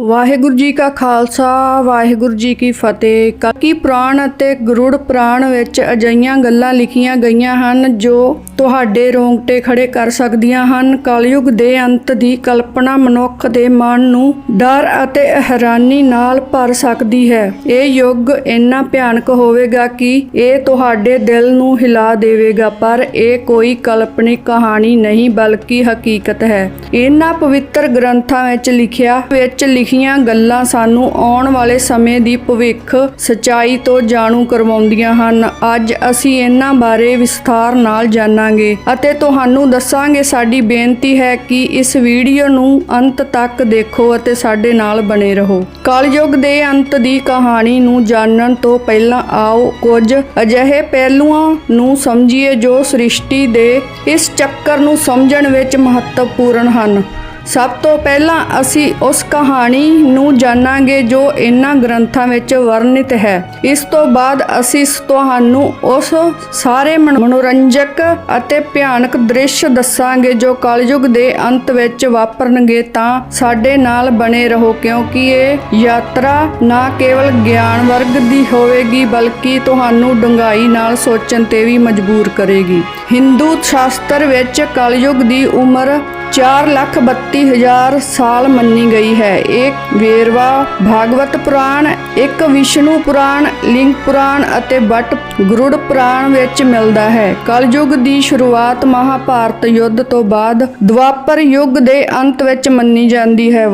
ਵਾਹਿਗੁਰੂ ਜੀ ਕਾ ਖਾਲਸਾ, ਵਾਹਿਗੁਰੂ ਜੀ ਕੀ ਫਤਿਹ। ਕਲਕੀ ਪ੍ਰਾਣ ਅਤੇ ਗਰੁੜ ਪ੍ਰਾਣ ਵਿੱਚ ਅਜਈਆਂ ਗੱਲਾਂ ਲਿਖੀਆਂ ਗਈਆਂ ਹਨ ਜੋ ਤੁਹਾਡੇ ਰੋਂਗਟੇ ਖੜੇ ਕਰ ਸਕਦੀਆਂ ਹਨ। ਕਲਯੁਗ ਦੇ ਅੰਤ ਦੀ ਕਲਪਨਾ ਮਨੁੱਖ ਦੇ ਮਨ ਨੂੰ ਡਰ ਅਤੇ ਹੈਰਾਨੀ ਨਾਲ ਭਰ ਸਕਦੀ ਹੈ। ਇਹ ਯੁੱਗ ਇੰਨਾ ਭਿਆਨਕ ਹੋਵੇਗਾ ਕਿ ਇਹ ਤੁਹਾਡੇ ਦਿਲ ਨੂੰ ਹਿਲਾ ਦੇਵੇਗਾ, ਪਰ ਇਹ ਕੋਈ ਕਲਪਨਿਕ ਕਹਾਣੀ ਨਹੀਂ, ਬਲਕਿ ਹਕੀਕਤ ਹੈ। ਇਹਨਾਂ ਪਵਿੱਤਰ ਗ੍ਰੰਥਾਂ ਵਿੱਚ ਲਿਖਿਆ, ਵਿੱਚ ਲਿਖੀਆਂ ਗੱਲਾਂ ਸਾਨੂੰ ਆਉਣ ਵਾਲੇ ਸਮੇਂ ਦੀ ਭਵਿੱਖ ਸਚਾਈ ਤੋਂ ਜਾਣੂ ਕਰਵਾਉਂਦੀਆਂ ਹਨ। ਅੱਜ ਅਸੀਂ ਇਹਨਾਂ ਬਾਰੇ ਵਿਸਥਾਰ ਨਾਲ ਜਾਣਾਂਗੇ ਅਤੇ ਤੁਹਾਨੂੰ ਦੱਸਾਂਗੇ ਸਾਡੀ ਬੇਨਤੀ ਹੈ ਕਿ ਇਸ ਵੀਡੀਓ ਨੂੰ ਅੰਤ ਤੱਕ ਦੇਖੋ ਅਤੇ ਸਾਡੇ ਨਾਲ ਬਣੇ ਰਹੋ। ਕਲਯੁਗ ਦੇ ਅੰਤ ਦੀ ਕਹਾਣੀ ਨੂੰ ਜਾਣਨ ਤੋਂ ਪਹਿਲਾਂ ਆਓ ਕੁਝ ਅਜਿਹੇ ਪਹਿਲੂਆਂ ਨੂੰ ਸਮਝੀਏ ਜੋ ਸ੍ਰਿਸ਼ਟੀ ਦੇ ਇਸ ਚੱਕਰ ਨੂੰ ਸਮਝਣ ਵਿੱਚ ਮਹੱਤਵਪੂਰਨ ਹਨ। ਸਭ ਤੋਂ ਪਹਿਲਾਂ ਅਸੀਂ ਉਸ ਕਹਾਣੀ ਨੂੰ ਜਾਣਾਂਗੇ ਜੋ ਇਹਨਾਂ ਗ੍ਰੰਥਾਂ ਵਿੱਚ ਵਰਣਿਤ ਹੈ। ਇਸ ਤੋਂ ਬਾਅਦ ਅਸੀਂ ਤੁਹਾਨੂੰ ਉਸ ਸਾਰੇ ਮਨੋਰੰਜਕ ਅਤੇ ਭਿਆਨਕ ਦ੍ਰਿਸ਼ ਦੱਸਾਂਗੇ ਜੋ ਕਲਯੁਗ ਦੇ ਅੰਤ ਵਿੱਚ ਵਾਪਰਨਗੇ ਤਾਂ ਸਾਡੇ ਨਾਲ ਬਣੇ ਰਹੋ, ਕਿਉਂਕਿ ਇਹ ਯਾਤਰਾ ਨਾ ਕੇਵਲ ਗਿਆਨ ਵਰਗ ਦੀ ਹੋਵੇਗੀ, ਬਲਕਿ ਤੁਹਾਨੂੰ ਡੂੰਘਾਈ ਨਾਲ ਸੋਚਣ ਤੇ ਵੀ ਮਜਬੂਰ ਕਰੇਗੀ। ਹਿੰਦੂ ਸ਼ਾਸਤਰ ਵਿੱਚ ਕਲਯੁਗ ਦੀ ਉਮਰ 432000 ਸਾਲ ਮੰਨੀ ਗਈ ਹੈ। ਇਹ ਵੇਰਵਾ ਭਾਗਵਤ ਪੁਰਾਣ, ਇੱਕ ਵਿਸ਼ਨੂੰ ਪੁਰਾਣ, ਲਿੰਗ ਪੁਰਾਣ ਅਤੇ ਬਟ ਗਰੁੜ ਪੁਰਾਣ ਵਿੱਚ ਮਿਲਦਾ ਹੈ। ਕਲਯੁਗ ਦੀ ਸ਼ੁਰੂਆਤ ਮਹਾਭਾਰਤ ਯੁੱਧ ਤੋਂ ਬਾਅਦ ਦੁਆਪਰ ਯੁੱਗ ਦੇ ਅੰਤ ਵਿੱਚ ਮੰਨੀ ਜਾਂਦੀ ਹੈ।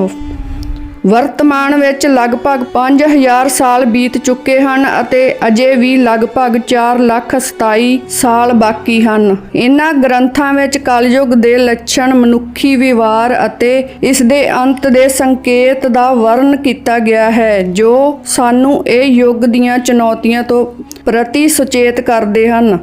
ਵਰਤਮਾਨ ਵਿੱਚ ਲਗਭਗ 5000 ਸਾਲ ਬੀਤ ਚੁੱਕੇ ਹਨ ਅਤੇ ਅਜੇ ਵੀ ਲਗਭਗ 4,27 ਸਾਲ ਬਾਕੀ ਹਨ। ਇਹਨਾਂ ਗ੍ਰੰਥਾਂ ਵਿੱਚ ਕਲਯੁਗ ਦੇ ਲੱਛਣ ਮਨੁੱਖੀ ਵਿਵਹਾਰ ਅਤੇ ਇਸ ਦੇ ਅੰਤ ਦੇ ਸੰਕੇਤ ਦਾ ਵਰਣਨ ਕੀਤਾ ਗਿਆ ਹੈ ਜੋ ਸਾਨੂੰ ਇਹ ਯੁੱਗ ਦੀਆਂ ਚੁਣੌਤੀਆਂ ਤੋਂ ਪ੍ਰਤੀ ਸੁਚੇਤ ਕਰਦੇ ਹਨ।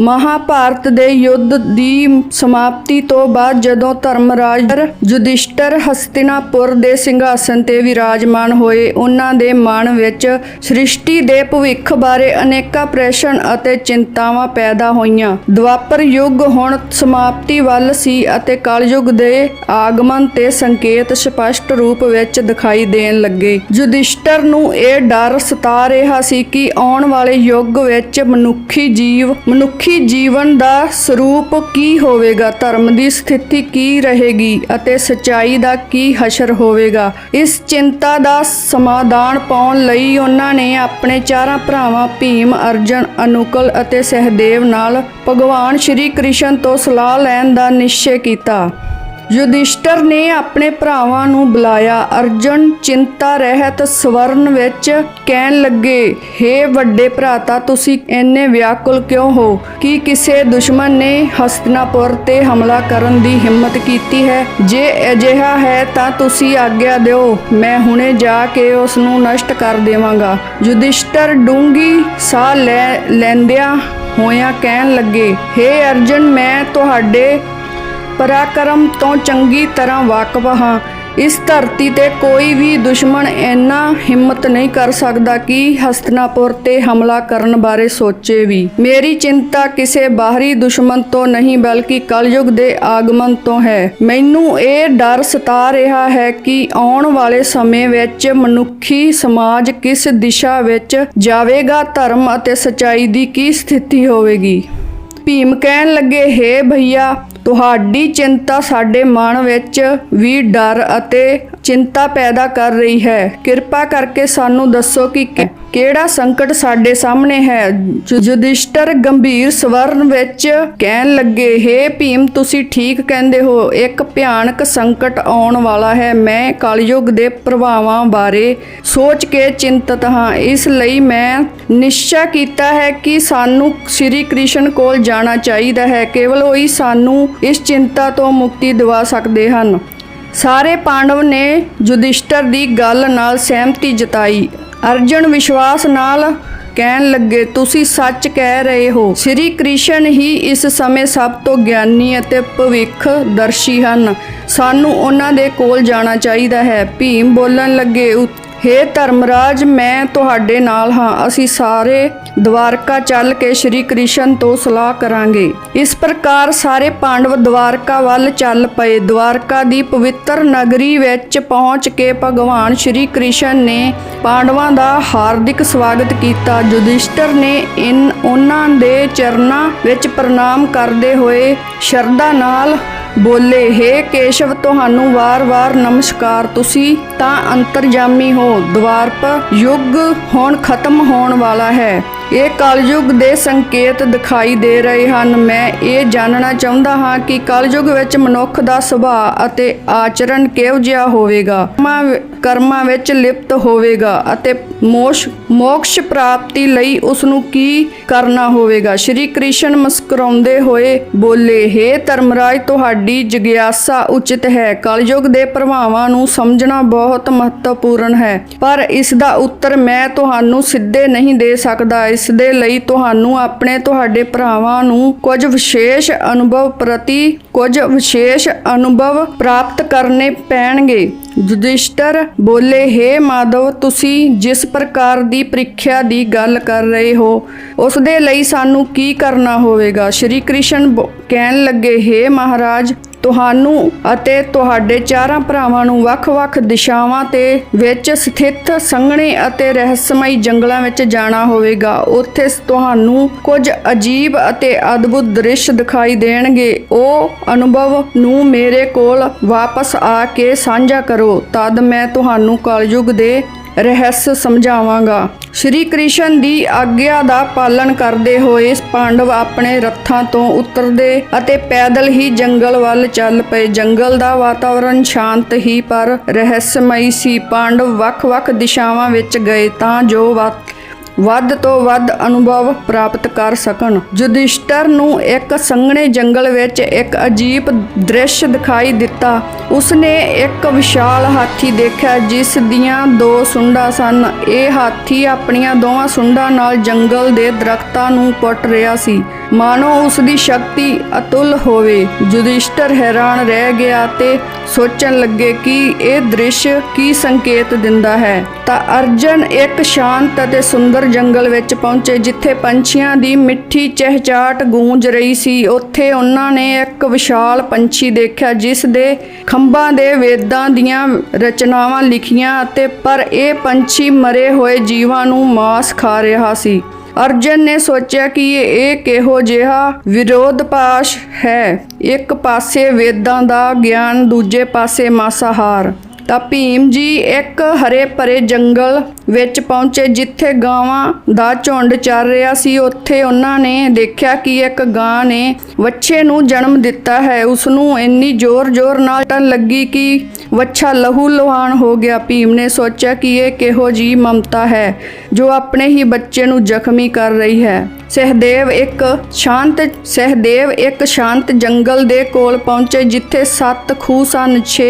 ਮਹਾਭਾਰਤ ਦੇ ਯੁੱਧ ਦੀ ਸਮਾਪਤੀ ਤੋਂ ਬਾਅਦ ਜਦੋਂ ਧਰਮਰਾਜ ਯੁਧਿਸ਼ਟਰ ਹਸਤਿਨਾਪੁਰ ਦੇ ਸਿੰਘਾਸਨ ਤੇ ਵਿਰਾਜਮਾਨ ਹੋਏ, ਉਹਨਾਂ ਦੇ ਮਨ ਵਿੱਚ ਸ੍ਰਿਸ਼ਟੀ ਦੇ ਭਵਿੱਖ ਬਾਰੇ ਅਨੇਕਾਂ ਪ੍ਰਸ਼ਨ ਅਤੇ ਚਿੰਤਾਵਾਂ ਪੈਦਾ ਹੋਈਆਂ। ਦੁਆਪਰ ਯੁੱਗ ਹੁਣ ਸਮਾਪਤੀ ਵੱਲ ਸੀ ਅਤੇ ਕਲਯੁਗ ਦੇ ਆਗਮਨ ਤੇ ਸੰਕੇਤ ਸਪਸ਼ਟ ਰੂਪ ਵਿੱਚ ਦਿਖਾਈ ਦੇਣ ਲੱਗੇ। ਯੁਧਿਸ਼ਟਰ ਨੂੰ ਇਹ ਡਰ ਸਤਾ ਰਿਹਾ ਸੀ ਕਿ ਆਉਣ ਵਾਲੇ ਯੁੱਗ ਵਿੱਚ ਮਨੁੱਖੀ ਜੀਵ, ਮਨੁੱਖੀ ਜੀਵਨ ਦਾ ਸਰੂਪ ਕੀ ਹੋਵੇਗਾ? ਧਰਮ ਦੀ ਸਥਿਤੀ ਕੀ ਰਹੇਗੀ ਅਤੇ ਸਚਾਈ ਦਾ ਕੀ ਹਸ਼ਰ ਹੋਵੇਗਾ? ਇਸ ਚਿੰਤਾ ਦਾ ਸਮਾਧਾਨ ਪਾਉਣ ਲਈ ਉਹਨਾਂ ਨੇ ਆਪਣੇ ਚਾਰਾਂ ਭਰਾਵਾਂ ਭੀਮ, ਅਰਜਨ, ਅਨੁਕਲ ਅਤੇ ਸਹਿਦੇਵ ਨਾਲ ਭਗਵਾਨ ਸ਼੍ਰੀ ਕ੍ਰਿਸ਼ਨ ਤੋਂ ਸਲਾਹ ਲੈਣ ਦਾ ਨਿਸ਼ਚੈ ਕੀਤਾ। ਯੁਧਿਸ਼ਟਰ ਨੇ ਆਪਣੇ ਭਰਾਵਾਂ ਨੂੰ ਬੁਲਾਇਆ। ਅਰਜੁਨ ਚਿੰਤਾ ਰਹਿਤ ਸਵਰਨ ਵਿੱਚ ਕਹਿਣ ਲੱਗੇ हे ਵੱਡੇ ਭਰਾਤਾ, ਤੁਸੀਂ ਇੰਨੇ ਵਿਆਕੁਲ ਕਿਉਂ ਹੋ? ਕੀ ਕਿਸੇ ਦੁਸ਼ਮਣ ਨੇ ਹਸਤਨਾਪੁਰ ਤੇ ਹਮਲਾ ਕਰਨ ਦੀ ਹਿੰਮਤ ਕੀਤੀ ਹੈ? ਜੇ ਅਜਿਹਾ ਹੈ ਤਾਂ ਤੁਸੀਂ ਆਗਿਆ ਦਿਓ। ਮੈਂ ਹੁਣੇ ਜਾ ਕੇ ਉਸ ਨੂੰ ਨਸ਼ਟ ਕਰ ਦੇਵਾਂਗਾ। ਯੁਧਿਸ਼ਟਰ ਡੂੰਗੀ ਸਾਹ ਲੈ ਲੈਂਦਿਆਂ ਹੋਇਆ ਕਹਿਣ ਲੱਗੇ हे ਅਰਜੁਨ, ਮੈਂ ਤੁਹਾਡੇ ਪਰਾਕਰਮ ਤੋਂ ਚੰਗੀ ਤਰ੍ਹਾਂ ਵਾਕਿਫ ਹਾਂ। ਇਸ ਧਰਤੀ ਤੇ ਕੋਈ ਵੀ ਦੁਸ਼ਮਣ ਇੰਨਾ ਹਿੰਮਤ ਨਹੀਂ ਕਰ ਸਕਦਾ ਕਿ ਹਸਤਨਾਪੁਰ ਤੇ ਹਮਲਾ ਕਰਨ ਬਾਰੇ ਸੋਚੇ ਵੀ। ਮੇਰੀ ਚਿੰਤਾ ਕਿਸੇ ਬਾਹਰੀ ਦੁਸ਼ਮਣ ਤੋਂ ਨਹੀਂ, ਬਲਕਿ ਕਲਯੁਗ ਦੇ ਆਗਮਨ ਤੋਂ ਹੈ। ਮੈਨੂੰ ਇਹ ਡਰ ਸਤਾ ਰਿਹਾ ਹੈ ਕਿ ਆਉਣ ਵਾਲੇ ਸਮੇਂ ਵਿੱਚ ਮਨੁੱਖੀ ਸਮਾਜ ਕਿਸ ਦਿਸ਼ਾ ਵਿੱਚ ਜਾਵੇਗਾ, ਧਰਮ ਅਤੇ ਸਚਾਈ ਦੀ ਕੀ ਸਥਿਤੀ ਹੋਵੇਗੀ। ਭੀਮ ਕਹਿਣ ਲੱਗੇ हे ਭਈਆ ਤੁਹਾਡੀ ਚਿੰਤਾ ਸਾਡੇ ਮਨ ਵਿੱਚ ਵੀ ਡਰ ਅਤੇ ਚਿੰਤਾ ਪੈਦਾ ਕਰ ਰਹੀ ਹੈ। ਕਿਰਪਾ ਕਰਕੇ ਸਾਨੂੰ ਦੱਸੋ ਕਿ ਕਿਹੜਾ ਸੰਕਟ ਸਾਡੇ ਸਾਹਮਣੇ ਹੈ। ਯੁ- ਯੁਧਿਸ਼ਟਰ ਗੰਭੀਰ ਸਵਰਨ ਵਿੱਚ ਕਹਿਣ ਲੱਗੇ हे ਭੀਮ, ਤੁਸੀਂ ਠੀਕ ਕਹਿੰਦੇ ਹੋ। ਇੱਕ ਭਿਆਨਕ ਸੰਕਟ ਆਉਣ ਵਾਲਾ ਹੈ। ਮੈਂ ਕਲਯੁਗ ਦੇ ਪ੍ਰਭਾਵਾਂ ਬਾਰੇ ਸੋਚ ਕੇ ਚਿੰਤਤ ਹਾਂ। ਇਸ ਲਈ ਮੈਂ ਨਿਸ਼ਚਾ ਕੀਤਾ ਹੈ ਕਿ ਸਾਨੂੰ ਸ੍ਰੀ ਕ੍ਰਿਸ਼ਨ ਕੋਲ ਜਾਣਾ ਚਾਹੀਦਾ ਹੈ। ਕੇਵਲ ਉਹੀ ਸਾਨੂੰ ਇਸ ਚਿੰਤਾ ਤੋਂ ਮੁਕਤੀ ਦਿਵਾ ਸਕਦੇ ਹਨ। ਸਾਰੇ ਪਾਂਡਵ ਨੇ ਯੁਧਿਸ਼ਟਰ ਦੀ ਗੱਲ ਨਾਲ ਸਹਿਮਤੀ ਜਤਾਈ। ਅਰਜੁਨ ਵਿਸ਼ਵਾਸ ਨਾਲ ਕਹਿਣ ਲੱਗੇ, ਤੁਸੀਂ ਸੱਚ ਕਹਿ ਰਹੇ ਹੋ। ਸ੍ਰੀ ਕ੍ਰਿਸ਼ਨ ਹੀ ਇਸ ਸਮੇਂ ਸਭ ਤੋਂ ਗਿਆਨੀ ਅਤੇ ਭਵਿੱਖ ਦਰਸ਼ੀ ਹਨ। ਸਾਨੂੰ ਉਹਨਾਂ ਦੇ ਕੋਲ ਜਾਣਾ ਚਾਹੀਦਾ ਹੈ। ਭੀਮ ਬੋਲਣ ਲੱਗੇ ਹੇ ਧਰਮਰਾਜ, ਮੈਂ ਤੁਹਾਡੇ ਨਾਲ ਹਾਂ। ਅਸੀਂ ਸਾਰੇ ਦਵਾਰਕਾ ਚੱਲ ਕੇ ਸ਼੍ਰੀ ਕ੍ਰਿਸ਼ਨ ਤੋਂ ਸਲਾਹ ਕਰਾਂਗੇ। ਇਸ ਪ੍ਰਕਾਰ ਸਾਰੇ ਪਾਂਡਵ ਦਵਾਰਕਾ ਵੱਲ ਚੱਲ ਪਏ। ਦਵਾਰਕਾ ਦੀ ਪਵਿੱਤਰ ਨਗਰੀ ਵਿੱਚ ਪਹੁੰਚ ਕੇ ਭਗਵਾਨ ਸ਼੍ਰੀ ਕ੍ਰਿਸ਼ਨ ਨੇ ਪਾਂਡਵਾਂ ਦਾ ਹਾਰਦਿਕ ਸਵਾਗਤ ਕੀਤਾ। ਯੁਧਿਸ਼ਟਰ ਨੇ ਇਨ ਉਹਨਾਂ ਦੇ ਚਰਨਾਂ ਵਿੱਚ ਪ੍ਰਣਾਮ ਕਰਦੇ ਹੋਏ ਸ਼ਰਧਾ ਨਾਲ ਬੋਲੇ हे ਕੇਸ਼ਵ, ਤੁਹਾਨੂੰ ਵਾਰ-ਵਾਰ ਨਮਸਕਾਰ। ਤੁਸੀਂ ਤਾਂ ਅੰਤਰਜਾਮੀ ਹੋ, ਦਵਾਰਪ ਯੁੱਗ ਹੁਣ ਖਤਮ ਹੋਣ ਵਾਲਾ ਹੈ। ਇਹ ਕਲਯੁਗ ਦੇ ਸੰਕੇਤ ਦਿਖਾਈ ਦੇ ਰਹੇ ਹਨ। ਮੈਂ ਇਹ ਜਾਣਨਾ ਚਾਹੁੰਦਾ ਹਾਂ ਕਿ ਕਲਯੁਗ ਵਿੱਚ ਮਨੁੱਖ ਦਾ ਸੁਭਾਅ ਅਤੇ ਆਚਰਣ ਕਿਹੋ ਜਿਹਾ ਹੋਵੇਗਾ? ਕਰਮਾਂ ਕਰਮਾਂ ਵਿੱਚ ਲਿਪਤ ਹੋਵੇਗਾ ਅਤੇ ਮੋਸ਼, ਮੋਕਸ਼ ਪ੍ਰਾਪਤੀ ਲਈ ਉਸ ਨੂੰ ਕੀ ਕਰਨਾ ਹੋਵੇਗਾ? ਸ਼੍ਰੀ ਕ੍ਰਿਸ਼ਨ ਮੁਸਕਰਾਉਂਦੇ ਹੋਏ ਬੋਲੇ हे ਧਰਮਰਾਜ, ਤੁਹਾਡੀ ਜਿਗਿਆਸਾ ਉਚਿਤ ਹੈ। ਕਲਯੁਗ ਦੇ ਪ੍ਰਭਾਵਾਂ ਨੂੰ ਸਮਝਣਾ ਬਹੁਤ ਮਹੱਤਵਪੂਰਨ ਹੈ। ਪਰ ਇਸ ਦਾ ਉੱਤਰ ਮੈਂ ਤੁਹਾਨੂੰ ਸਿੱਧੇ ਨਹੀਂ ਦੇ ਸਕਦਾ। ਇਸ ਦੇ ਲਈ ਤੁਹਾਨੂੰ ਆਪਣੇ ਤੁਹਾਡੇ ਭਰਾਵਾਂ ਨੂੰ ਕੁਝ ਵਿਸ਼ੇਸ਼ ਅਨੁਭਵ ਪ੍ਰਤੀ ਕੁਝ ਵਿਸ਼ੇਸ਼ ਅਨੁਭਵ ਪ੍ਰਾਪਤ ਕਰਨੇ ਪੈਣਗੇ। ਯੁਧਿਸ਼ਟਰ ਬੋਲੇ हे ਮਾਧਵ, ਤੁਸੀਂ ਜਿਸ ਪ੍ਰਕਾਰ ਦੀ ਪ੍ਰੀਖਿਆ ਦੀ ਗੱਲ ਕਰ ਰਹੇ ਹੋ, ਉਸ ਦੇ ਲਈ ਸਾਨੂੰ ਕੀ ਕਰਨਾ ਹੋਵੇਗਾ? ਸ਼੍ਰੀ ਕ੍ਰਿਸ਼ਨ ਬੋ- ਕਹਿਣ ਲੱਗੇ हे ਮਹਾਰਾਜ ਤੁਹਾਨੂੰ ਅਤੇ ਤੁਹਾਡੇ ਚਾਰਾਂ ਭਰਾਵਾਂ ਨੂੰ ਵੱਖ-ਵੱਖ ਦਿਸ਼ਾਵਾਂ ਤੇ ਵਿੱਚ ਸਥਿਤ ਸੰਘਣੇ ਅਤੇ ਰਹੱਸਮਈ ਜੰਗਲਾਂ ਵਿੱਚ ਜਾਣਾ ਹੋਵੇਗਾ। ਉੱਥੇ ਤੁਹਾਨੂੰ ਕੁਝ ਅਜੀਬ ਅਤੇ ਅਦਭੁਤ ਦ੍ਰਿਸ਼ ਦਿਖਾਈ ਦੇਣਗੇ। ਉਹ ਅਨੁਭਵ ਨੂੰ ਮੇਰੇ ਕੋਲ ਵਾਪਸ ਆ ਕੇ ਸਾਂਝਾ ਕਰੋ। ਤਦ ਮੈਂ ਤੁਹਾਨੂੰ ਕਲਯੁਗ ਦੇ ਰਹੱਸ ਸਮਝਾਵਾਂਗਾ। ਸ਼੍ਰੀ ਕ੍ਰਿਸ਼ਨ ਦੀ ਆਗਿਆ ਦਾ ਪਾਲਣ ਕਰਦੇ ਹੋਏ ਪਾਂਡਵ ਆਪਣੇ ਰੱਥਾਂ ਤੋਂ ਉਤਰਦੇ ਅਤੇ ਪੈਦਲ ਹੀ ਜੰਗਲ ਵੱਲ ਚੱਲ ਪਏ। ਜੰਗਲ ਦਾ ਵਾਤਾਵਰਣ ਸ਼ਾਂਤ ਹੀ ਪਰ ਰਹੱਸਮਈ ਸੀ। ਪਾਂਡਵ ਵੱਖ-ਵੱਖ ਦਿਸ਼ਾਵਾਂ ਵਿੱਚ ਗਏ ਤਾਂ ਜੋ ਵਾ- ਵੱਧ ਤੋਂ ਵੱਧ ਅਨੁਭਵ ਪ੍ਰਾਪਤ ਕਰ ਸਕਣ। ਯੁਧਿਸ਼ਟਰ ਨੂੰ ਇੱਕ ਸੰਘਣੇ ਜੰਗਲ ਵਿੱਚ ਇੱਕ ਅਜੀਬ ਦ੍ਰਿਸ਼ ਦਿਖਾਈ ਦਿੱਤਾ। ਉਸਨੇ ਇੱਕ ਵਿਸ਼ਾਲ ਹਾਥੀ ਦੇਖਿਆ ਜਿਸ ਦੀਆਂ ਦੋ ਸੁੰਡਾਂ ਸਨ। ਇਹ ਹਾਥੀ ਆਪਣੀਆਂ ਦੋਵਾਂ ਸੁੰਡਾਂ ਨਾਲ ਜੰਗਲ ਦੇ ਦਰਖਤਾਂ ਨੂੰ ਪੁੱਟ ਰਿਹਾ ਸੀ। ਮਾਨੋ ਉਸ ਦੀ ਸ਼ਕਤੀ ਅਤੁੱਲ ਹੋਵੇ। ਯੁਧਿਸ਼ਟਰ ਹੈਰਾਨ ਰਹਿ ਗਿਆ ਤੇ ਸੋਚਣ ਲੱਗੇ ਕਿ ਇਹ ਦ੍ਰਿਸ਼ ਕੀ ਸੰਕੇਤ ਦਿੰਦਾ ਹੈ। ਤਾਂ ਅਰਜਨ ਇੱਕ ਸ਼ਾਂਤ ਅਤੇ ਸੁੰਦਰ ਜੰਗਲ ਵਿੱਚ ਪਹੁੰਚੇ, ਜਿੱਥੇ ਪੰਛੀਆਂ ਦੀ ਮਿੱਠੀ ਚਹਿਚਾਟ ਗੂੰਜ ਰਹੀ ਸੀ। ਉੱਥੇ ਉਹਨਾਂ ਨੇ ਇੱਕ ਵਿਸ਼ਾਲ ਪੰਛੀ ਦੇਖਿਆ, ਜਿਸ ਦੇ ਖੰਭਾਂ ਦੇ ਵੇਦਾਂ ਦੀਆਂ ਰਚਨਾਵਾਂ ਲਿਖੀਆਂ ਅਤੇ ਪਰ ਇਹ ਪੰਛੀ ਮਰੇ ਹੋਏ ਜੀਵਾਂ ਨੂੰ ਮਾਸ ਖਾ ਰਿਹਾ ਸੀ। ਅਰਜਨ ਨੇ ਸੋਚਿਆ ਕਿ ਇਹ ਕਿਹੋ ਜਿਹਾ ਵਿਰੋਧਪਾਸ਼ ਹੈ। ਇੱਕ ਪਾਸੇ ਵੇਦਾਂ ਦਾ ਗਿਆਨ, ਦੂਜੇ ਪਾਸੇ ਮਾਸਾਹਾਰ। ਤਾਂ ਭੀਮ ਜੀ ਇੱਕ ਹਰੇ ਭਰੇ ਜੰਗਲ ਵਿੱਚ ਪਹੁੰਚੇ, ਜਿੱਥੇ ਗਾਵਾਂ ਦਾ ਝੁੰਡ ਚੱਲ ਰਿਹਾ ਸੀ। ਉੱਥੇ ਉਹਨਾਂ ਨੇ ਦੇਖਿਆ ਕਿ ਇੱਕ ਗਾਂ ਨੇ ਵੱਛੇ ਨੂੰ ਜਨਮ ਦਿੱਤਾ ਹੈ। ਉਸ ਨੂੰ ਇੰਨੀ ਜ਼ੋਰ-ਜ਼ੋਰ ਨਾਲ ਟਨ ਲੱਗੀ ਕਿ ਵੱਛਾ ਲਹੂ ਲੁਹਾਨ ਹੋ ਗਿਆ। ਭੀਮ ਨੇ ਸੋਚਿਆ ਕਿ ਇਹ ਕਿਹੋ ਜੀ ਮਮਤਾ ਹੈ, ਜੋ ਆਪਣੇ ਹੀ ਬੱਚੇ ਨੂੰ ਜ਼ਖਮੀ ਕਰ ਰਹੀ ਹੈ। ਸਹਿਦੇਵ ਇੱਕ ਸ਼ਾਂਤ, ਸਹਿਦੇਵ ਇੱਕ ਸ਼ਾਂਤ ਜੰਗਲ ਦੇ ਕੋਲ ਪਹੁੰਚੇ, ਜਿੱਥੇ ਸੱਤ ਖੂਹ ਸਨ 6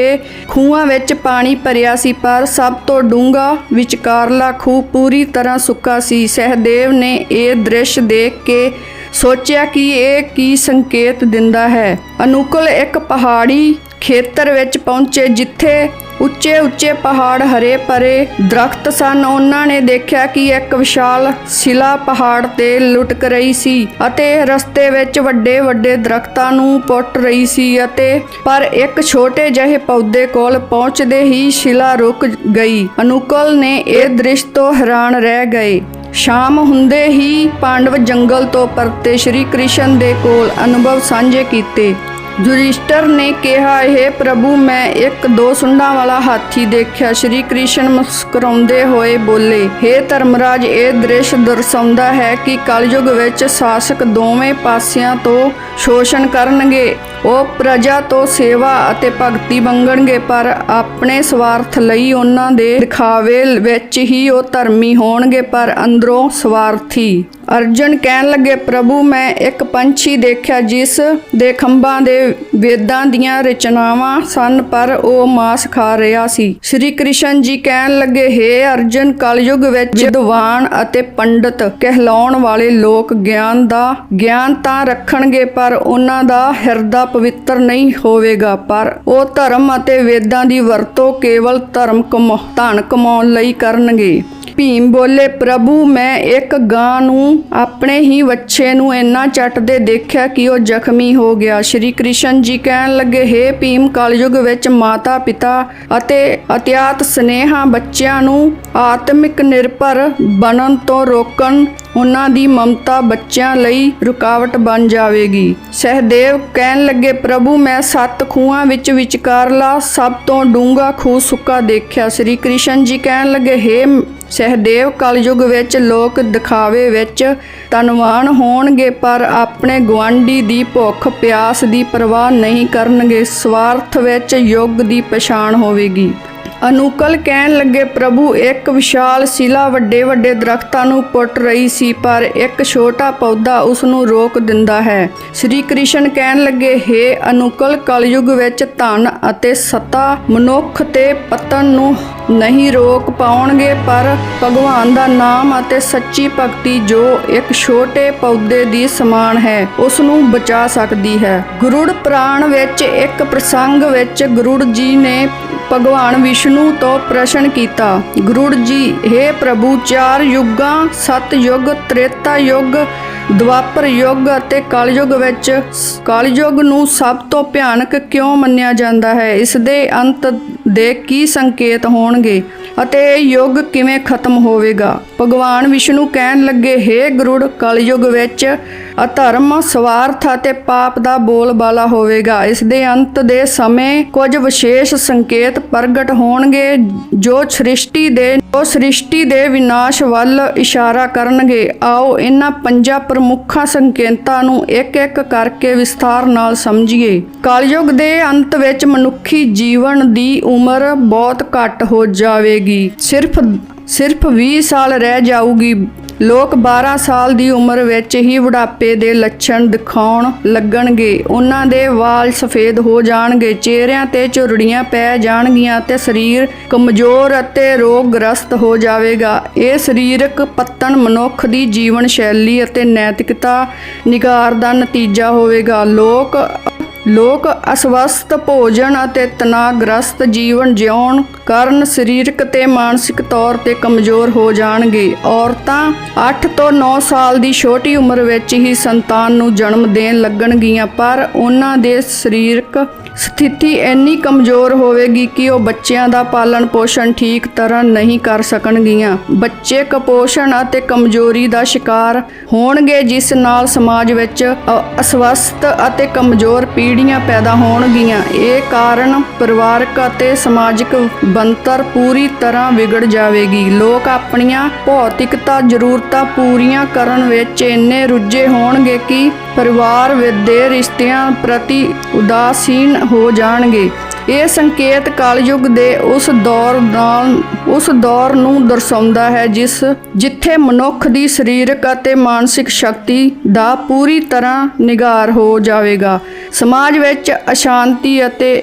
ਖੂਹਾਂ ਵਿੱਚ ਪਾਣੀ ਭਰਿਆ ਸੀ, ਪਰ ਸਭ ਤੋਂ ਡੂੰਘਾ ਵਿਚਕਾਰਲਾ ਖੂਹ ਪੂਰੀ ਤਰ੍ਹਾਂ ਸੁੱਕਾ ਸੀ। ਸਹਿਦੇਵ ਨੇ ਇਹ ਦ੍ਰਿਸ਼ ਦੇਖ ਕੇ ਸੋਚਿਆ ਕਿ ਇਹ ਕੀ ਸੰਕੇਤ ਦਿੰਦਾ ਹੈ। ਅਨੁਕੂਲ ਇੱਕ ਪਹਾੜੀ ਖੇਤਰ ਵਿੱਚ ਪਹੁੰਚੇ, ਜਿੱਥੇ ਉੱਚੇ ਉੱਚੇ ਪਹਾੜ, ਹਰੇ ਭਰੇ ਦਰਖਤ ਸਨ। ਉਹਨਾਂ ਨੇ ਦੇਖਿਆ ਕਿ ਇੱਕ ਵਿਸ਼ਾਲ ਸਿਲਾ ਪਹਾੜ ਤੇ ਲੁਟਕ ਰਹੀ ਸੀ ਅਤੇ ਰਸਤੇ ਵਿੱਚ ਵੱਡੇ ਵੱਡੇ ਦਰਖਤਾਂ ਨੂੰ ਪੁੱਟ ਰਹੀ ਸੀ ਅਤੇ ਪਰ ਇੱਕ ਛੋਟੇ ਜਿਹੇ ਪੌਦੇ ਕੋਲ ਪਹੁੰਚਦੇ ਹੀ ਸ਼ਿਲਾ ਰੁਕ ਗਈ। ਅਨੁਕੂਲ ਨੇ ਇਹ ਦ੍ਰਿਸ਼ ਤੋਂ ਹੈਰਾਨ ਰਹਿ ਗਏ। ਸ਼ਾਮ ਹੁੰਦੇ ਹੀ ਪਾਂਡਵ ਜੰਗਲ ਤੋਂ ਪਰਤੇ ਸ਼੍ਰੀ ਕ੍ਰਿਸ਼ਨ ਦੇ ਕੋਲ ਅਨੁਭਵ ਸਾਂਝੇ ਕੀਤੇ। ਯੁਧਿਸ਼ਟਰ ਨੇ ਕਿਹਾ ਇਹ ਪ੍ਰਭੂ, ਮੈਂ ਇੱਕ ਦੋ ਸੁੰਡਾਂ ਵਾਲਾ ਹਾਥੀ ਦੇਖਿਆ। ਸ਼੍ਰੀ ਕ੍ਰਿਸ਼ਨ ਮੁਸਕਰਾਉਂਦੇ ਹੋਏ ਬੋਲੇ हे ਧਰਮਰਾਜ, ਇਹ ਦ੍ਰਿਸ਼ ਦਰਸਾਉਂਦਾ ਹੈ ਕਿ ਕਲਯੁਗ ਵਿੱਚ ਸ਼ਾਸਕ ਦੋਵੇਂ ਪਾਸਿਆਂ ਤੋਂ ਸ਼ੋਸ਼ਣ ਕਰਨਗੇ। ਉਹ ਪ੍ਰਜਾ ਤੋਂ ਸੇਵਾ ਅਤੇ ਭਗਤੀ ਮੰਗਣਗੇ, ਪਰ ਆਪਣੇ ਸਵਾਰਥ ਲਈ ਉਹਨਾਂ ਦੇ ਦਿਖਾਵੇ ਵਿੱਚ ਹੀ ਉਹ ਧਰਮੀ ਹੋਣਗੇ, ਪਰ ਅੰਦਰੋਂ ਸਵਾਰਥੀ। ਅਰਜਨ ਕਹਿਣ ਲੱਗੇ, ਪ੍ਰਭੂ, ਮੈਂ ਇੱਕ ਪੰਛੀ ਦੇਖਿਆ, ਜਿਸ ਦੇ ਖੰਭਾਂ ਦੇ ਵੇਦਾਂ ਦੀਆਂ ਰਚਨਾਵਾਂ ਸਨ, ਪਰ ਉਹ ਮਾਸ ਖਾ ਰਿਹਾ ਸੀ। ਸ਼੍ਰੀ ਕ੍ਰਿਸ਼ਨ ਜੀ ਕਹਿਣ ਲੱਗੇ हे ਅਰਜਨ, ਕਲਯੁਗ ਵਿੱਚ ਵਿਦਵਾਨ ਅਤੇ ਪੰਡਤ ਕਹਿਲਾਉਣ ਵਾਲੇ ਲੋਕ ਗਿਆਨ ਦਾ, ਗਿਆਨ ਤਾਂ ਰੱਖਣਗੇ, ਪਰ ਉਹਨਾਂ ਦਾ ਹਿਰਦਾ ਪਵਿੱਤਰ ਨਹੀਂ ਹੋਵੇਗਾ। ਪਰ ਉਹ ਧਰਮ ਅਤੇ ਵੇਦਾਂ ਦੀ ਵਰਤੋਂ ਕੇਵਲ ਧਰਮ ਕਮਾ, ਧਨ ਕਮਾਉਣ ਲਈ ਕਰਨਗੇ। ਭੀਮ ਬੋਲੇ, ਪ੍ਰਭੂ, ਮੈਂ ਇੱਕ ਗਾਂ ਨੂੰ ਆਪਣੇ ਹੀ ਵੱਛੇ ਨੂੰ ਇੰਨਾ ਚੱਟਦੇ ਦੇਖਿਆ ਕਿ ਉਹ ਜ਼ਖਮੀ ਹੋ ਗਿਆ। ਸ਼੍ਰੀ ਕ੍ਰਿਸ਼ਨ ਜੀ ਕਹਿਣ ਲੱਗੇ, ਹੇ ਭੀਮ, ਕਲਯੁਗ ਵਿੱਚ ਮਾਤਾ ਪਿਤਾ ਅਤੇ ਅਤਿਆਤ ਸਨੇਹਾ ਬੱਚਿਆਂ ਨੂੰ ਆਤਮਿਕ ਨਿਰਭਰ ਬਣਨ ਤੋਂ ਰੋਕਣ, ਉਹਨਾਂ ਦੀ ਮਮਤਾ ਬੱਚਿਆਂ ਲਈ ਰੁਕਾਵਟ ਬਣ ਜਾਵੇਗੀ। ਸਹਿਦੇਵ ਕਹਿਣ ਲੱਗੇ, ਪ੍ਰਭੂ, ਮੈਂ ਸੱਤ ਖੂਹਾਂ ਵਿੱਚ ਵਿਚਕਾਰਲਾ ਸਭ ਤੋਂ ਡੂੰਘਾ ਖੂਹ ਸੁੱਕਾ ਦੇਖਿਆ। ਸ੍ਰੀ ਕ੍ਰਿਸ਼ਨ ਜੀ ਕਹਿਣ ਲੱਗੇ, ਹੇ ਸਹਦੇਵ ਕਲਯੁਗ ਵਿੱਚ ਲੋਕ ਦਿਖਾਵੇ ਵਿੱਚ ਧਨਵਾਨ ਹੋਣਗੇ, ਪਰ ਆਪਣੇ ਗੁਆਂਢੀ ਦੀ ਭੁੱਖ ਪਿਆਸ ਦੀ ਪਰਵਾਹ ਨਹੀਂ ਕਰਨਗੇ। ਸਵਾਰਥ ਵਿੱਚ ਯੁੱਗ ਦੀ ਪਛਾਣ ਹੋਵੇਗੀ। ਅਨੁਕਲ ਕਹਿਣ ਲੱਗੇ, ਪ੍ਰਭੂ, ਇੱਕ ਵਿਸ਼ਾਲ ਸ਼ਿਲਾ ਵੱਡੇ ਵੱਡੇ ਦਰਖਤਾਂ ਨੂੰ ਪੁੱਟ ਰਹੀ ਸੀ, ਪਰ ਇੱਕ ਛੋਟਾ ਪੌਦਾ ਉਸ ਨੂੰ ਰੋਕ ਦਿੰਦਾ ਹੈ। ਸ੍ਰੀ ਕ੍ਰਿਸ਼ਨ ਕਹਿਣ ਲੱਗੇ, ਹੇ ਅਨੁਕਲ, ਕਲਯੁਗ ਵਿੱਚ ਧਨ ਅਤੇ ਸੱਤਾ ਮਨੁੱਖ ਤੇ ਪਤਨ ਨੂੰ ਨਹੀਂ ਰੋਕ ਪਾਉਣਗੇ, ਪਰ ਭਗਵਾਨ ਦਾ ਨਾਮ ਅਤੇ ਸੱਚੀ ਭਗਤੀ ਜੋ ਇੱਕ ਛੋਟੇ ਪੌਦੇ ਦੀ ਸਮਾਨ ਹੈ, ਉਸ ਨੂੰ ਬਚਾ ਸਕਦੀ ਹੈ। ਗੁਰੁੜ ਪ੍ਰਾਣ ਵਿੱਚ, ਇੱਕ ਪ੍ਰਸੰਗ ਵਿੱਚ ਗੁਰੁੜ ਜੀ ਨੇ ਭਗਵਾਨ ਵਿਸ਼ਨੂੰ ਤੋਂ ਪ੍ਰਸ਼ਨ ਕੀਤਾ ਗੁਰੁੜ ਜੀ हे ਪ੍ਰਭੂ, ਚਾਰ ਯੁੱਗਾਂ, ਸਤ ਯੁੱਗ, ਤ੍ਰੇਤਾ ਯੁੱਗ, ਦਵਾਪਰ ਯੁੱਗ ਅਤੇ ਕਲਯੁੱਗ ਵਿੱਚ ਕਲਯੁੱਗ ਨੂੰ ਸਭ ਤੋਂ ਭਿਆਨਕ ਕਿਉਂ ਮੰਨਿਆ ਜਾਂਦਾ ਹੈ? ਇਸ ਦੇ ਅੰਤ ਦੇ ਕੀ ਸੰਕੇਤ ਹੋਣਗੇ? ਅਤੇ ਯੁੱਗ ਕਿਵੇਂ ਖਤਮ ਹੋਵੇਗਾ? ਭਗਵਾਨ ਵਿਸ਼ਨੂੰ ਕਹਿਣ ਲੱਗੇ हे ਗਰੁੜ, ਕਲਯੁੱਗ ਵਿੱਚ ਅਧਰਮ, ਸਵਾਰਥ ਅਤੇ ਪਾਪ ਦਾ ਬੋਲਬਾਲਾ ਹੋਵੇਗਾ। ਇਸ ਦੇ ਅੰਤ ਦੇ ਸਮੇਂ ਕੁਝ ਵਿਸ਼ੇਸ਼ ਸੰਕੇਤ ਪ੍ਰਗਟ ਹੋਣਗੇ, ਜੋ ਸ੍ਰਿਸ਼ਟੀ ਦੇ ਜੋ ਸ੍ਰਿਸ਼ਟੀ ਦੇ ਵਿਨਾਸ਼ ਵੱਲ ਇਸ਼ਾਰਾ ਕਰਨਗੇ। ਆਓ ਇਹਨਾਂ ਪੰਜਾਂ ਪ੍ਰਮੁੱਖਾਂ ਸੰਕੇਤਾਂ ਨੂੰ ਇੱਕ-ਇੱਕ ਕਰਕੇ ਵਿਸਥਾਰ ਨਾਲ ਸਮਝੀਏ। ਕਲਯੁਗ ਦੇ ਅੰਤ ਵਿੱਚ ਮਨੁੱਖੀ ਜੀਵਨ ਦੀ ਉਮਰ ਬਹੁਤ ਘੱਟ ਹੋ ਜਾਵੇਗੀ। ਸਿਰਫ ਸਿਰਫ 20 ਸਾਲ ਰਹਿ ਜਾਊਗੀ। ਲੋਕ 12 ਸਾਲ ਦੀ ਉਮਰ ਵਿੱਚ ਹੀ ਬੁਢਾਪੇ ਦੇ ਲੱਛਣ ਦਿਖਾਉਣ ਲੱਗਣਗੇ। ਉਹਨਾਂ ਦੇ ਵਾਲ ਸਫੇਦ ਹੋ ਜਾਣਗੇ, ਚਿਹਰਿਆਂ ਤੇ ਝੁਰੜੀਆਂ ਪੈ ਜਾਣਗੀਆਂ ਤੇ ਸਰੀਰ ਕਮਜ਼ੋਰ ਅਤੇ ਰੋਗਗ੍ਰਸਤ ਹੋ ਜਾਵੇਗਾ। ਇਹ ਸਰੀਰਕ ਪੱਤਣ ਮਨੁੱਖ ਦੀ ਜੀਵਨ ਸ਼ੈਲੀ ਅਤੇ ਨੈਤਿਕਤਾ ਨਿਗਾਰ ਦਾ ਨਤੀਜਾ ਹੋਵੇਗਾ। ਲੋਕ ਲੋਕ ਅਸਵਸਥ ਭੋਜਨ ਅਤੇ ਤਣਾਅਗ੍ਰਸਤ ਜੀਵਨ ਜਿਉਣ ਕਾਰਨ ਸਰੀਰਕ ਤੇ ਮਾਨਸਿਕ ਤੌਰ ਤੇ ਕਮਜ਼ੋਰ ਹੋ ਜਾਣਗੇ। ਔਰਤਾਂ 8 ਤੋਂ 9 ਸਾਲ ਦੀ ਛੋਟੀ ਉਮਰ ਵਿੱਚ ਹੀ ਸੰਤਾਨ ਨੂੰ ਜਨਮ ਦੇਣ ਲੱਗਣਗੀਆਂ, ਪਰ ਉਹਨਾਂ ਦੇ ਸਰੀਰਕ ਸਥਿਤੀ ਇੰਨੀ ਕਮਜ਼ੋਰ ਹੋਵੇਗੀ ਕਿ ਉਹ ਬੱਚਿਆਂ ਦਾ ਪਾਲਣ ਪੋਸ਼ਣ ਠੀਕ ਤਰ੍ਹਾਂ ਨਹੀਂ ਕਰ ਸਕਣਗੀਆਂ। ਬੱਚੇ ਕੁਪੋਸ਼ਣ ਅਤੇ ਕਮਜ਼ੋਰੀ ਦਾ ਸ਼ਿਕਾਰ ਹੋਣਗੇ, ਜਿਸ ਨਾਲ ਸਮਾਜ ਵਿੱਚ ਅਸਵਸਥ ਅਤੇ ਕਮਜ਼ੋਰ ਪੀੜ੍ਹੀਆਂ ਪੈਦਾ ਹੋਣਗੀਆਂ। ਇਹ ਕਾਰਨ ਪਰਿਵਾਰਕ ਅਤੇ ਸਮਾਜਿਕ ਬੰਤਰ ਪੂਰੀ ਤਰ੍ਹਾਂ ਵਿਗੜ ਜਾਵੇਗੀ। ਲੋਕ ਆਪਣੀਆਂ ਭੌਤਿਕਤਾ ਜ਼ਰੂਰਤਾਂ ਪੂਰੀਆਂ ਕਰਨ ਵਿੱਚ ਇੰਨੇ ਰੁੱਝੇ ਹੋਣਗੇ ਕਿ ਪਰਿਵਾਰ ਦੇ ਰਿਸ਼ਤਿਆਂ ਪ੍ਰਤੀ ਉਦਾਸੀਨ ਹੋ ਜਾਣਗੇ। ਇਹ ਸੰਕੇਤ ਕਲਯੁਗ ਦੇ ਉਸ ਦੌਰ ਨਾਲ, ਉਸ ਦੌਰ ਨੂੰ ਦਰਸਾਉਂਦਾ ਹੈ, ਜਿਸ, ਜਿੱਥੇ ਮਨੁੱਖ ਦੀ ਸਰੀਰਕ ਅਤੇ ਮਾਨਸਿਕ ਸ਼ਕਤੀ ਦਾ ਪੂਰੀ ਤਰ੍ਹਾਂ ਨਿਗਾਰ ਹੋ ਜਾਵੇਗਾ। ਸਮਾਜ ਵਿੱਚ ਅਸ਼ਾਂਤੀ ਅਤੇ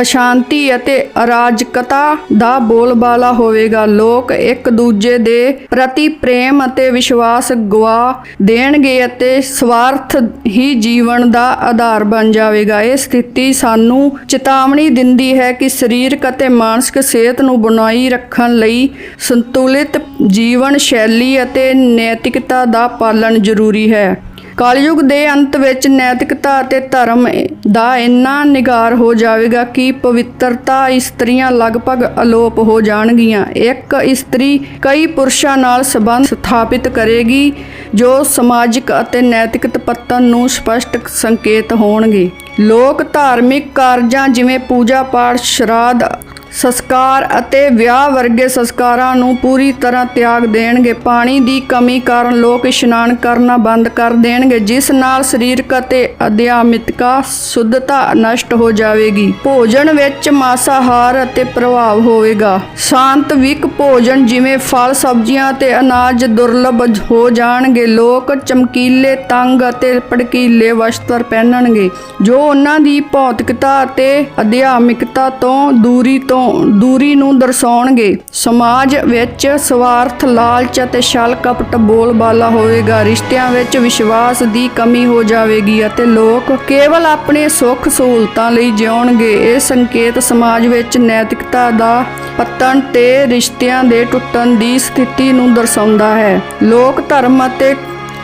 ਅਸ਼ਾਂਤੀ ਅਤੇ ਅਰਾਜਕਤਾ ਦਾ ਬੋਲਬਾਲਾ ਹੋਵੇਗਾ। ਲੋਕ ਇੱਕ ਦੂਜੇ ਦੇ ਪ੍ਰਤੀ ਪ੍ਰੇਮ ਅਤੇ ਵਿਸ਼ਵਾਸ ਗਵਾ ਦੇਣਗੇ ਅਤੇ ਸਵਾਰਥ ਹੀ ਜੀਵਨ ਦਾ ਆਧਾਰ ਬਣ ਜਾਵੇਗਾ। ਇਹ ਸਥਿਤੀ ਸਾਨੂੰ ਚੇਤਾਵਨੀ ਦਿੰਦੀ ਹੈ ਕਿ ਸਰੀਰਕ ਅਤੇ ਮਾਨਸਿਕ ਸਿਹਤ ਨੂੰ ਬਣਾਈ ਰੱਖਣ ਲਈ ਸੰਤੁਲਿਤ ਜੀਵਨ ਸ਼ੈਲੀ ਅਤੇ ਨੈਤਿਕਤਾ ਦਾ ਪਾਲਣ ਜ਼ਰੂਰੀ ਹੈ। ਕਲਯੁਗ ਦੇ ਅੰਤ ਵਿੱਚ ਨੈਤਿਕਤਾ ਅਤੇ ਧਰਮ ਦਾ ਇੰਨਾ ਨਿਗਾਰ ਹੋ ਜਾਵੇਗਾ ਕਿ ਪਵਿੱਤਰਤਾ ਇਸਤਰੀਆਂ ਲਗਭਗ ਅਲੋਪ ਹੋ ਜਾਣਗੀਆਂ। ਇੱਕ ਇਸਤਰੀ ਕਈ ਪੁਰਸ਼ਾਂ ਨਾਲ ਸੰਬੰਧ ਸਥਾਪਿਤ ਕਰੇਗੀ, ਜੋ ਸਮਾਜਿਕ ਅਤੇ ਨੈਤਿਕ ਪਤਨ ਨੂੰ ਸਪਸ਼ਟ ਸੰਕੇਤ ਹੋਣਗੇ। ਲੋਕ ਧਾਰਮਿਕ ਕਾਰਜਾਂ ਜਿਵੇਂ ਪੂਜਾ ਪਾਠ ਸ਼ਰਾਧ ਸੰਸਕਾਰ ਅਤੇ ਵਿਆਹ ਵਰਗੇ ਸੰਸਕਾਰਾਂ ਨੂੰ ਪੂਰੀ ਤਰ੍ਹਾਂ ਤਿਆਗ ਦੇਣਗੇ। ਪਾਣੀ ਦੀ ਕਮੀ ਕਾਰਨ ਲੋਕ ਇਸ਼ਨਾਨ ਕਰਨਾ ਬੰਦ ਕਰ ਦੇਣਗੇ, ਜਿਸ ਨਾਲ ਸਰੀਰਕ ਅਤੇ ਅਧਿਆਤਮਿਕਾ ਸੁੱਧਤਾ ਨਸ਼ਟ ਹੋ ਜਾਵੇਗੀ। ਭੋਜਨ ਵਿੱਚ ਮਾਸਾਹਾਰ ਅਤੇ ਪ੍ਰਭਾਵ ਹੋਵੇਗਾ। ਸ਼ਾਂਤਵਿਕ ਭੋਜਨ ਜਿਵੇਂ ਫਲ, ਸਬਜ਼ੀਆਂ ਅਤੇ ਅਨਾਜ ਦੁਰਲਭ ਹੋ ਜਾਣਗੇ। ਲੋਕ ਚਮਕੀਲੇ ਤੰਗ ਅਤੇ ਭੜਕੀਲੇ ਵਸਤਰ ਪਹਿਨਣਗੇ, ਜੋ ਉਹਨਾਂ ਦੀ ਭੌਤਿਕਤਾ ਅਤੇ ਅਧਿਆਤਮਿਕਤਾ ਤੋਂ ਦੂਰੀ ਤੋਂ ਤੋਂ ਦੂਰੀ ਨੂੰ ਦਰਸਾਉਣਗੇ। ਸਮਾਜ ਵਿੱਚ ਸਵਾਰਥ, ਲਾਲਚ ਅਤੇ ਛਲ ਕਪਟ ਬੋਲਬਾਲਾ ਹੋਵੇਗਾ। ਰਿਸ਼ਤਿਆਂ ਵਿੱਚ ਵਿਸ਼ਵਾਸ ਦੀ ਕਮੀ ਹੋ ਜਾਵੇਗੀ ਅਤੇ ਲੋਕ ਕੇਵਲ ਆਪਣੇ ਸੁੱਖ ਸਹੂਲਤਾਂ ਲਈ ਜਿਉਣਗੇ। ਇਹ ਸੰਕੇਤ ਸਮਾਜ ਵਿੱਚ ਨੈਤਿਕਤਾ ਦਾ ਪਤਨ ਤੇ ਰਿਸ਼ਤਿਆਂ ਦੇ ਟੁੱਟਣ ਦੀ ਸਥਿਤੀ ਨੂੰ ਦਰਸਾਉਂਦਾ ਹੈ। ਲੋਕ ਧਰਮ ਅਤੇ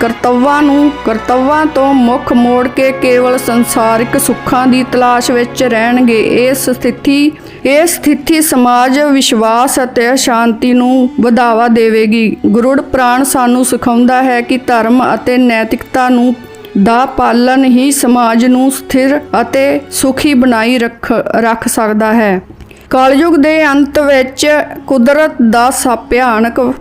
ਕਰਤੱਵਾਂ ਨੂੰ, ਕਰਤੱਵਾਂ ਤੋਂ ਮੁੱਖ ਮੋੜ ਕੇ ਕੇਵਲ ਸੰਸਾਰਿਕ ਸੁੱਖਾਂ ਦੀ ਤਲਾਸ਼ ਵਿੱਚ ਰਹਿਣਗੇ। ਇਸ ਸਥਿਤੀ, ਇਹ ਸਥਿਤੀ ਸਮਾਜ, ਵਿਸ਼ਵਾਸ ਅਤੇ ਸ਼ਾਂਤੀ ਨੂੰ ਵਧਾਵਾ ਦੇਵੇਗੀ। ਗੁਰੁੜ ਪ੍ਰਾਣ ਸਾਨੂੰ ਸਿਖਾਉਂਦਾ ਹੈ ਕਿ ਧਰਮ ਅਤੇ ਨੈਤਿਕਤਾ ਨੂੰ, ਦਾ ਪਾਲਨ ਹੀ ਸਮਾਜ ਨੂੰ ਸਥਿਰ ਅਤੇ ਸੁਖੀ ਬਣਾਈ ਰੱਖ ਰੱਖ ਸਕਦਾ ਹੈ। ਕਲਯੁਗ ਦੇ ਅੰਤ ਵਿੱਚ ਕੁਦਰਤ ਦਾ ਸਾ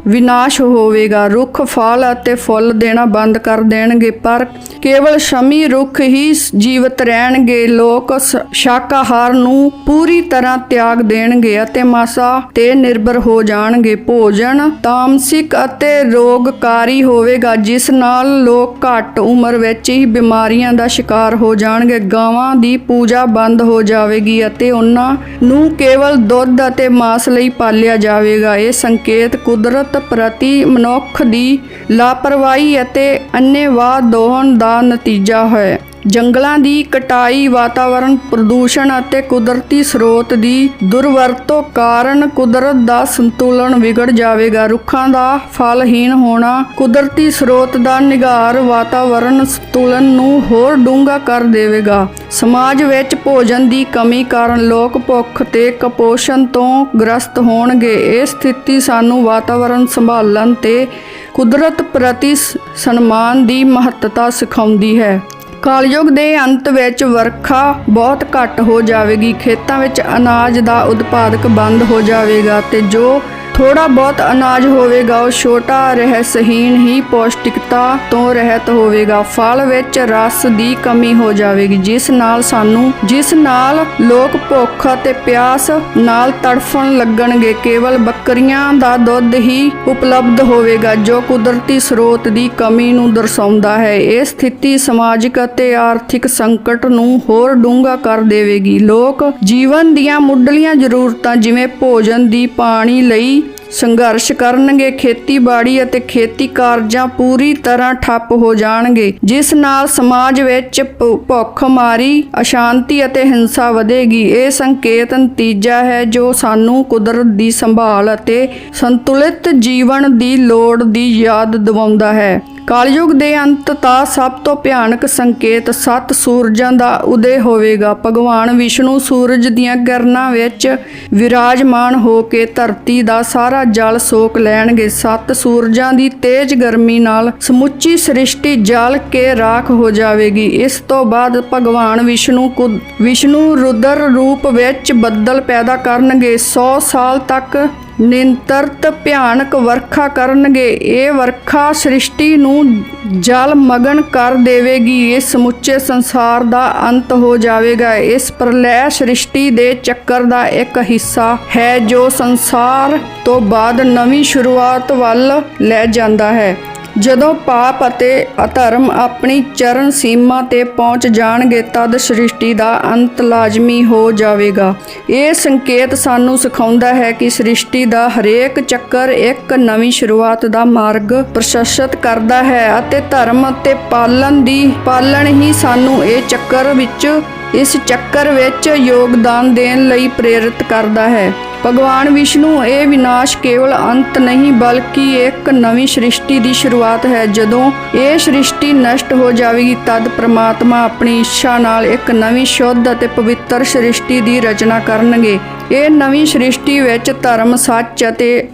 ਵਿਨਾਸ਼ ਹੋਵੇਗਾ। ਰੁੱਖ, ਫਲ ਅਤੇ ਫੁੱਲ ਦੇਣਾ ਬੰਦ ਕਰ ਦੇਣਗੇ, ਪਰ ਕੇਵਲ ਸ਼ਮੀ ਰੁੱਖ ਹੀ ਜੀਵਤ ਰਹਿਣਗੇ। ਲੋਕ ਸ਼ਾਕਾਹਾਰ ਨੂੰ ਪੂਰੀ ਤਰ੍ਹਾਂ ਤਿਆਗ ਦੇਣਗੇ ਅਤੇ ਮਾਸਾ ਤੇ ਨਿਰਭਰ ਹੋ ਜਾਣਗੇ। ਭੋਜਨ ਤਾਮਸਿਕ ਅਤੇ ਰੋਗਕਾਰੀ ਹੋਵੇਗਾ, ਜਿਸ ਨਾਲ ਲੋਕ ਘੱਟ ਉਮਰ ਵਿੱਚ ਹੀ ਬਿਮਾਰੀਆਂ ਦਾ ਸ਼ਿਕਾਰ ਹੋ ਜਾਣਗੇ। ਗਾਵਾਂ ਦੀ ਪੂਜਾ ਬੰਦ ਹੋ ਜਾਵੇਗੀ ਅਤੇ ਉਹਨਾਂ ਨੂੰ ਕੇਵਲ ਦੁੱਧ ਅਤੇ ਮਾਸ ਲਈ ਪਾਲਿਆ ਜਾਵੇਗਾ। ਇਹ ਸੰਕੇਤ ਕੁਦਰਤ ਪ੍ਰਤੀ ਮਨੁੱਖ ਦੀ ਲਾਪਰਵਾਹੀ ਅਤੇ ਅੰਨੇਵਾਹ ਦੋਹਨ ਦਾ ਨਤੀਜਾ ਹੈ। ਜੰਗਲਾਂ ਦੀ ਕਟਾਈ, ਵਾਤਾਵਰਣ ਪ੍ਰਦੂਸ਼ਣ ਅਤੇ ਕੁਦਰਤੀ ਸਰੋਤ ਦੀ ਦੁਰਵਰਤੋਂ ਕਾਰਨ ਕੁਦਰਤ ਦਾ ਸੰਤੁਲਨ ਵਿਗੜ ਜਾਵੇਗਾ। ਰੁੱਖਾਂ ਦਾ ਫਲਹੀਣ ਹੋਣਾ, ਕੁਦਰਤੀ ਸਰੋਤ ਦਾ ਨਿਗਾਰ ਵਾਤਾਵਰਣ ਸੰਤੁਲਨ ਨੂੰ ਹੋਰ ਡੂੰਘਾ ਕਰ ਦੇਵੇਗਾ। ਸਮਾਜ ਵਿੱਚ ਭੋਜਨ ਦੀ ਕਮੀ ਕਾਰਨ ਲੋਕ ਭੁੱਖ ਤੇ ਕੁਪੋਸ਼ਣ ਤੋਂ ਗ੍ਰਸਤ ਹੋਣਗੇ। ਇਹ ਸਥਿਤੀ ਸਾਨੂੰ ਵਾਤਾਵਰਣ ਸੰਭਾਲਣ ਤੇ ਕੁਦਰਤ ਪ੍ਰਤੀ ਸਨਮਾਨ ਦੀ ਮਹੱਤਤਾ ਸਿਖਾਉਂਦੀ ਹੈ। ਕਲਯੁਗ ਦੇ ਅੰਤ ਵਿੱਚ ਵਰਖਾ ਬਹੁਤ ਘੱਟ ਹੋ ਜਾਵੇਗੀ, ਖੇਤਾਂ ਵਿੱਚ ਅਨਾਜ ਦਾ ਉਤਪਾਦਕ ਬੰਦ ਹੋ ਜਾਵੇਗਾ ਤੇ ਜੋ ਥੋੜਾ ਬਹੁਤ ਅਨਾਜ ਹੋਵੇਗਾ, ਉਹ ਛੋਟਾ ਰਹਿਸਹੀਣ ਹੀ ਪੌਸ਼ਟਿਕਤਾ ਤੋਂ ਰਹਿਤ ਹੋਵੇਗਾ। ਫਲ ਵਿੱਚ ਰਸ ਦੀ ਕਮੀ ਹੋ ਜਾਵੇਗੀ, ਜਿਸ ਨਾਲ ਸਾਨੂੰ, ਜਿਸ ਨਾਲ ਲੋਕ ਭੁੱਖ ਅਤੇ ਪਿਆਸ ਨਾਲ ਤੜਫਣ ਲੱਗਣਗੇ, ਕੇਵਲ ਬੱਕਰੀਆਂ ਦਾ ਦੁੱਧ ਹੀ ਉਪਲਬਧ ਹੋਵੇਗਾ, ਜੋ ਕੁਦਰਤੀ ਸਰੋਤ ਦੀ ਕਮੀ ਨੂੰ ਦਰਸਾਉਂਦਾ ਹੈ। ਇਹ ਸਥਿਤੀ ਸਮਾਜਿਕ ਅਤੇ ਆਰਥਿਕ ਸੰਕਟ ਨੂੰ ਹੋਰ ਡੂੰਘਾ ਕਰ ਦੇਵੇਗੀ। ਲੋਕ ਜੀਵਨ ਦੀਆਂ ਮੁੱਢਲੀਆਂ ਜ਼ਰੂਰਤਾਂ, ਜਿਵੇਂ ਭੋਜਨ ਦੀ ਪਾਣੀ ਲਈ ਸੰਘਰਸ਼ ਕਰਨਗੇ, ਖੇਤੀਬਾੜੀ ਅਤੇ ਖੇਤੀ ਕਾਰਜਾਂ ਪੂਰੀ ਤਰ੍ਹਾਂ ਠੱਪ ਹੋ ਜਾਣਗੇ, ਜਿਸ ਨਾਲ ਸਮਾਜ ਵਿੱਚ ਭੁ- ਭੁੱਖਮਾਰੀ, ਅਸ਼ਾਂਤੀ ਅਤੇ ਹਿੰਸਾ ਵਧੇਗੀ। ਇਹ ਸੰਕੇਤ ਨਤੀਜਾ ਹੈ ਜੋ ਸਾਨੂੰ ਕੁਦਰਤ ਦੀ ਸੰਭਾਲ ਅਤੇ ਸੰਤੁਲਿਤ ਜੀਵਨ ਦੀ ਲੋੜ ਦੀ ਯਾਦ ਦਿਵਾਉਂਦਾ ਹੈ। ਕਾਲਯੁਗ ਦੇ ਅੰਤ ਦਾ ਸਭ ਤੋਂ ਭਿਆਨਕ ਸੰਕੇਤ ਸੱਤ ਸੂਰਜਾਂ ਦਾ ਉਦੇ ਹੋਵੇਗਾ। ਭਗਵਾਨ ਵਿਸ਼ਨੂੰ ਸੂਰਜ ਦੀਆਂ ਕਿਰਨਾਂ ਵਿੱਚ ਵਿਰਾਜਮਾਨ ਹੋ ਕੇ ਧਰਤੀ ਦਾ ਸਾਰਾ ਜਲ ਸੋਕ ਲੈਣਗੇ। ਸੱਤ ਸੂਰਜਾਂ ਦੀ ਤੇਜ਼ ਗਰਮੀ ਨਾਲ ਸਮੁੱਚੀ ਸ੍ਰਿਸ਼ਟੀ ਜਲ ਕੇ ਰਾਖ ਹੋ ਜਾਵੇਗੀ। ਇਸ ਤੋਂ ਬਾਅਦ ਭਗਵਾਨ ਵਿਸ਼ਨੂੰ ਕੁ- ਵਿਸ਼ਨੂੰ ਰੁਦਰ ਰੂਪ ਵਿੱਚ ਬੱਦਲ ਪੈਦਾ ਕਰਨਗੇ। 100 ਸਾਲ ਤੱਕ ਨਿੰਤਰਤ ਭਿਆਨਕ ਵਰਖਾ ਕਰਨਗੇ। ਇਹ ਵਰਖਾ ਸ੍ਰਿਸ਼ਟੀ ਨੂੰ ਜਲ ਮਗਨ ਕਰ ਦੇਵੇਗੀ। ਇਹ ਸਮੁੱਚੇ ਸੰਸਾਰ ਦਾ ਅੰਤ ਹੋ ਜਾਵੇਗਾ। ਇਸ ਪ੍ਰਲੈ ਸ੍ਰਿਸ਼ਟੀ ਦੇ ਚੱਕਰ ਦਾ ਇੱਕ ਹਿੱਸਾ ਹੈ, ਜੋ ਸੰਸਾਰ ਤੋਂ ਬਾਅਦ ਨਵੀਂ ਸ਼ੁਰੂਆਤ ਵੱਲ ਲੈ ਜਾਂਦਾ ਹੈ। ਜਦੋਂ ਪਾਪ ਅਤੇ ਅਧਰਮ ਆਪਣੀ ਚਰਨ ਸੀਮਾ ਤੇ ਪਹੁੰਚ ਜਾਣਗੇ, ਤਦ ਸ੍ਰਿਸ਼ਟੀ ਦਾ ਅੰਤ ਲਾਜ਼ਮੀ ਹੋ ਜਾਵੇਗਾ। ਇਹ ਸੰਕੇਤ ਸਾਨੂੰ ਸਿਖਾਉਂਦਾ ਹੈ ਕਿ ਸ੍ਰਿਸ਼ਟੀ ਦਾ ਹਰੇਕ ਚੱਕਰ ਇੱਕ ਨਵੀਂ ਸ਼ੁਰੂਆਤ ਦਾ ਮਾਰਗ ਪ੍ਰਸ਼ਸਤ ਕਰਦਾ ਹੈ ਅਤੇ ਧਰਮ ਅਤੇ ਪਾਲਣ ਦੀ, ਪਾਲਣ ਹੀ ਸਾਨੂੰ ਇਹ ਚੱਕਰ ਵਿੱਚ ਇਸ ਚੱਕਰ ਵਿੱਚ ਯੋਗਦਾਨ ਦੇਣ ਲਈ ਪ੍ਰੇਰਿਤ ਕਰਦਾ ਹੈ। ਭਗਵਾਨ ਵਿਸ਼ਨੂੰ ਇਹ ਵਿਨਾਸ਼ ਕੇਵਲ ਅੰਤ ਨਹੀਂ, ਬਲਕਿ ਇੱਕ ਨਵੀਂ ਸ੍ਰਿਸ਼ਟੀ ਦੀ ਸ਼ੁਰੂਆਤ ਹੈ। ਜਦੋਂ ਇਹ ਸ੍ਰਿਸ਼ਟੀ ਨਸ਼ਟ ਹੋ ਜਾਵੇਗੀ, ਤਦ ਪ੍ਰਮਾਤਮਾ ਆਪਣੀ ਇੱਛਾ ਨਾਲ ਇੱਕ ਨਵੀਂ ਸ਼ੁੱਧ ਅਤੇ ਪਵਿੱਤਰ ਸ੍ਰਿਸ਼ਟੀ ਦੀ ਰਚਨਾ ਕਰਨਗੇ। ਇਹ ਨਵੀਂ ਸ੍ਰਿਸ਼ਟੀ ਵਿੱਚ ਧਰਮ, ਸੱਚ ਅਤੇ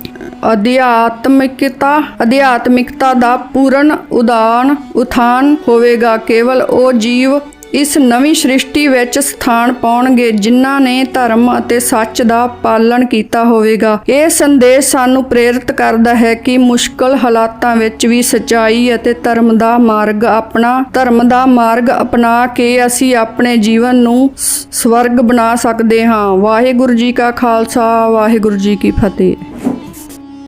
ਅਧਿਆਤਮਿਕਤਾ ਅਧਿਆਤਮਿਕਤਾ ਦਾ ਪੂਰਨ ਉਦਾਨ ਉਥਾਨ ਹੋਵੇਗਾ। ਕੇਵਲ ਉਹ ਜੀਵ ਇਸ ਨਵੀਂ ਸ੍ਰਿਸ਼ਟੀ ਵਿੱਚ ਸਥਾਨ ਪਾਉਣਗੇ ਜਿਨ੍ਹਾਂ ਨੇ ਧਰਮ ਅਤੇ ਸੱਚ ਦਾ ਪਾਲਣ ਕੀਤਾ ਹੋਵੇਗਾ। ਇਹ ਸੰਦੇਸ਼ ਸਾਨੂੰ ਪ੍ਰੇਰਿਤ ਕਰਦਾ ਹੈ ਕਿ ਮੁਸ਼ਕਲ ਹਾਲਾਤਾਂ ਵਿੱਚ ਵੀ ਸਚਾਈ ਅਤੇ ਧਰਮ ਦਾ ਮਾਰਗ ਆਪਣਾ, ਧਰਮ ਦਾ ਮਾਰਗ ਅਪਣਾ ਕੇ ਅਸੀਂ ਆਪਣੇ ਜੀਵਨ ਨੂੰ ਸਵਰਗ ਬਣਾ ਸਕਦੇ ਹਾਂ। ਵਾਹਿਗੁਰੂ ਜੀ ਕਾ ਖਾਲਸਾ, ਵਾਹਿਗੁਰੂ ਜੀ ਕੀ ਫਤਿਹ।